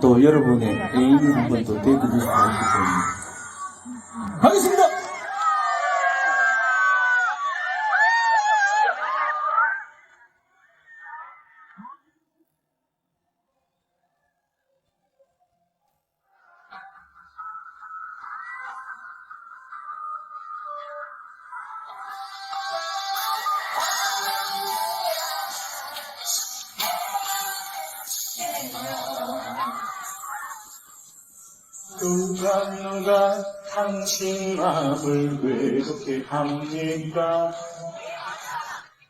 또 여러분의 애인이 한번또 되어드릴 수가 있기 때문에 하겠습니다! 누가 누가 당신 마음을 외롭게 합니까?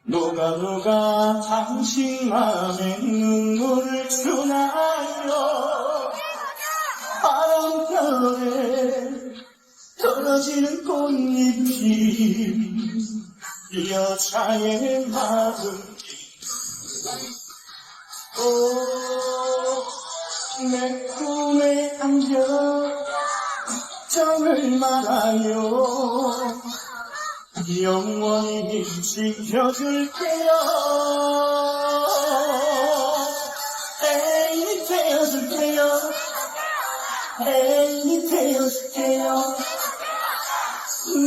누가 누가 당신 마음에 눈물을 주나요? 바람결에 떨어지는 꽃잎이 이 여자의 마음 오, 내 꿈에 안겨 정을 말아요 영원히 지켜줄게요. 애인이 되어줄게요. 애인이 되어줄게요.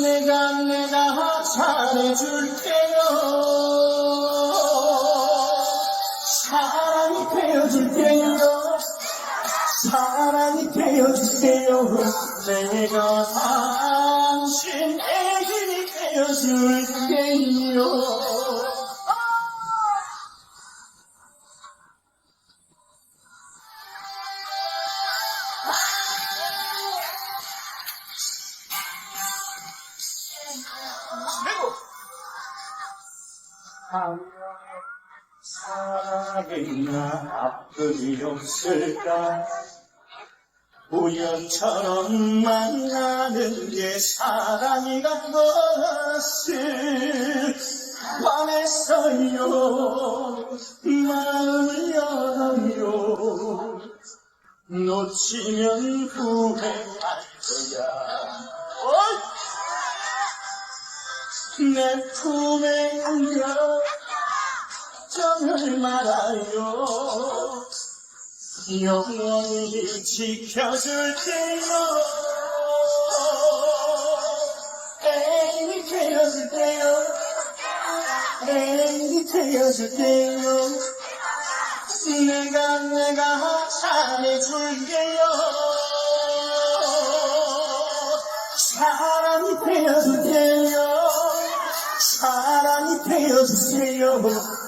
내가 내가 잘해줄게요. 사랑이 되어줄게요 사랑이 되어줄게요. 내가 당신 애인이 되어줄게요. 사랑이나 아픔이 없을까 우연처럼 만나는 게 사랑이란 것을 원했어요. 마음을 열어요. 놓치면 후회할 거야! 내 품에 안겨 정을 말아요 영원히 지켜줄게요 애인이 되어줄게요. 애인이 되어줄게요. 내가 내가 잘해줄게요. 사랑이 되어줄게요. 사랑이 되어주세요.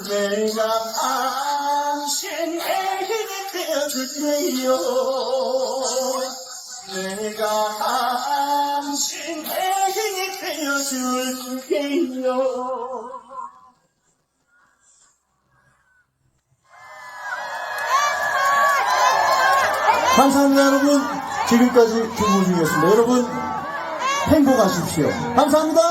내가 당신 애인 이 되어줄게요. 내가 당신 애인이 되어줄게요. 감사합니다 여러분. 지금까지 김호중이었습니다 여러분 행복하십시오. 감사합니다